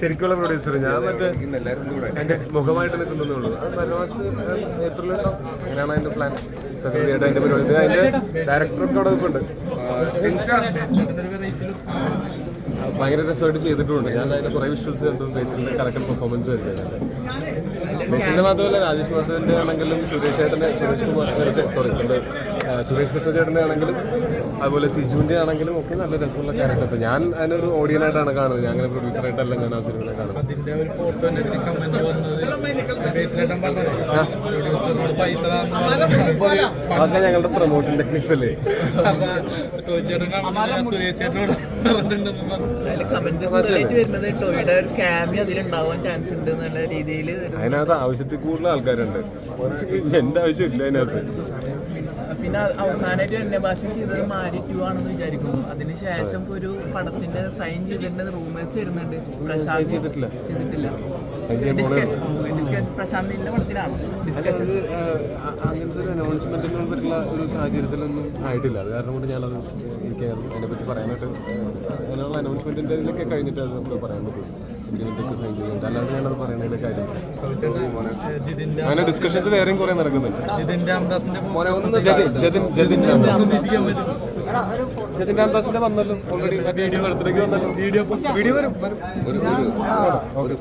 ശരിക്കുള്ള പ്രൊഡ്യൂസർ ഞാൻ മറ്റേ എന്റെ മുഖമായിട്ട് നിൽക്കുന്നേ ഉള്ളൂ അത് മലവാസ് ഏപ്രിലുണ്ടോ അങ്ങനെയാണ് അതിന്റെ പ്ലാൻ സത്യമായിട്ട് അതിന്റെ പരിപാടി. ഇത് അതിന്റെ ഡയറക്ടറൊക്കെ അവിടെ നിൽപ്പുണ്ട്. ഭയങ്കര രസമായിട്ട് ചെയ്തിട്ടുണ്ട് ഞാൻ അതിന്റെ കുറെ വിഷ്വൽസ് കണ്ടു. ബേസിലിന്റെ കറക്റ്റ് പെർഫോമൻസ് വരുന്നത് ബേസിലിന്റെ മാത്രമല്ല രാജേഷ് മാധവന്റെ ആണെങ്കിലും സുരേഷ് ചേട്ടന്റെ സുരേഷ് കുമാർ സോറി നമ്മുടെ സുരേഷ് കൃഷ്ണ ചേട്ടന്റെ ആണെങ്കിലും അതുപോലെ സിജുവിന്റെ ആണെങ്കിലും ഒക്കെ നല്ല രസമുള്ള ക്യാരക്ടേഴ്സ് ഞാൻ അതിനൊരു ഓഡിയനായിട്ടാണ് കാണുന്നത്. ഞാൻ അങ്ങനെ പ്രൊഡ്യൂസറായിട്ടല്ല ഞാൻ ആ സിനിമയെ കാണുന്നത്. അതൊക്കെ ഞങ്ങളുടെ പ്രൊമോഷൻ ടെക്നിക്സ് അല്ലേ? അതിനകത്ത് ആവശ്യത്തിൽ കൂടുതൽ ആൾക്കാരുണ്ട്. എന്റെ ആവശ്യമില്ല അതിനകത്ത്. പിന്നെ അവസാനമായിട്ട് എന്നെ ഭാഷ ചെയ്തത് മാരി ടു ആണെന്ന് വിചാരിക്കുന്നു. അതിനുശേഷം ഒരു പടത്തിന്റെ സൈൻ ചെയ്തിട്ടുണ്ട് റൂമേഴ്സ് വരുന്നുണ്ട്. പ്രശാന്ത് ചെയ്തിട്ടില്ല. ചെയ്തിട്ടില്ല. അങ്ങനത്തെ ഒരു അനൗൺസ്മെന്റിനെ പറ്റിയുള്ള ഒരു സാഹചര്യത്തിലൊന്നും ആയിട്ടില്ല. അത് കാരണം കൊണ്ട് ഞാനത് എനിക്ക് അതിനെപ്പറ്റി പറയാനായിട്ട് അതിനുള്ള അനൗൺസ്മെന്റിന്റെ ഇതിലൊക്കെ കഴിഞ്ഞിട്ട് അത് നമുക്ക് പറയാൻ പറ്റും സൈൻ ചെയ്യുന്നുണ്ട് അല്ലാണ്ട് ഞാനത് പറയുന്നതിന്റെ കാര്യം അങ്ങനെ ഡിസ്കഷൻസ് വേറെയും കുറെ നടക്കുന്നുണ്ട് ജതിൻ രാംദാസിന്റെ വന്നല്ലോ. ഓൾറെഡി വീഡിയോ എടുത്തിട്ട് വന്നല്ലോ. വീഡിയോ വീഡിയോ വരും വരും. ഒരു ഒരു